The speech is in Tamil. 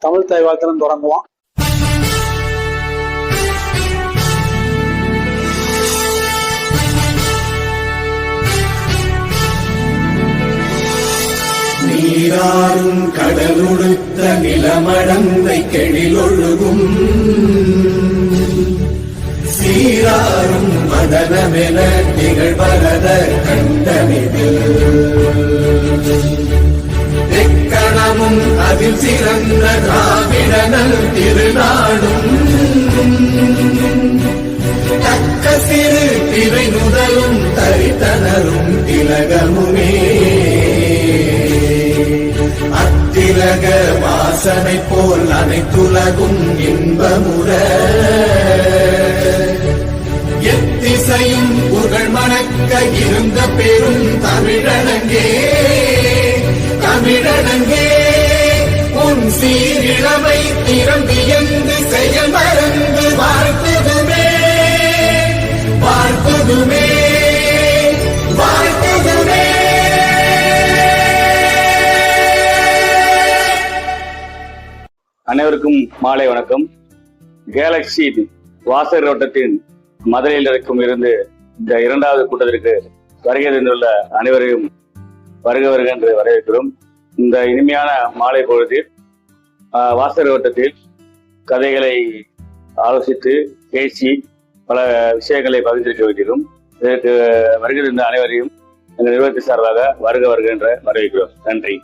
தமிழ் தாய் வாழ்த்தலும் தொடங்குவோம். நீராறும் கடலுடுத்த நிலமடந்தை கெழிலொழுகும். சீராறும் மதனமென திகழ்வரத கண்ட எக்கணமும் அதில் சிறந்த திராவிடனல் திருநாடும். தக்க சிறு திரை முதலும் தரித்தனரும் திலகமுமே. அத்திலக வாசனை போல் அனைத்துலகும் இன்பமுற. எத்திசையும் புகழ் மணக்க இருந்த பெரும் தமிழனங்கே. தமிழனங்கே சீரிழமை திறம்பியந்து செயல் மறந்து வாழ்த்துதுமே வாழ்த்துதுமே அனைவருக்கும் மாலை வணக்கம். கேலக்சி வாசர் ரோட்டத்தின் மதுரையில் இருக்கும் இருந்து இந்த இரண்டாவது கூட்டத்திற்கு வருகை தந்துள்ள அனைவரையும் வருக வருக என்று வரவேற்கிறோம். இந்த இனிமையான மாலை பொழுதில் வாசகர் வட்டத்தில் கதைகளை ஆலோசித்து பேசி பல விஷயங்களை பகிர்ந்திருக்க வேண்டியதும் இதற்கு வருகை அனைவரையும் எங்கள் நிறுவனத்தின் சார்பாக வருக வருக என்ற வரவேற்கிறோம். நன்றி.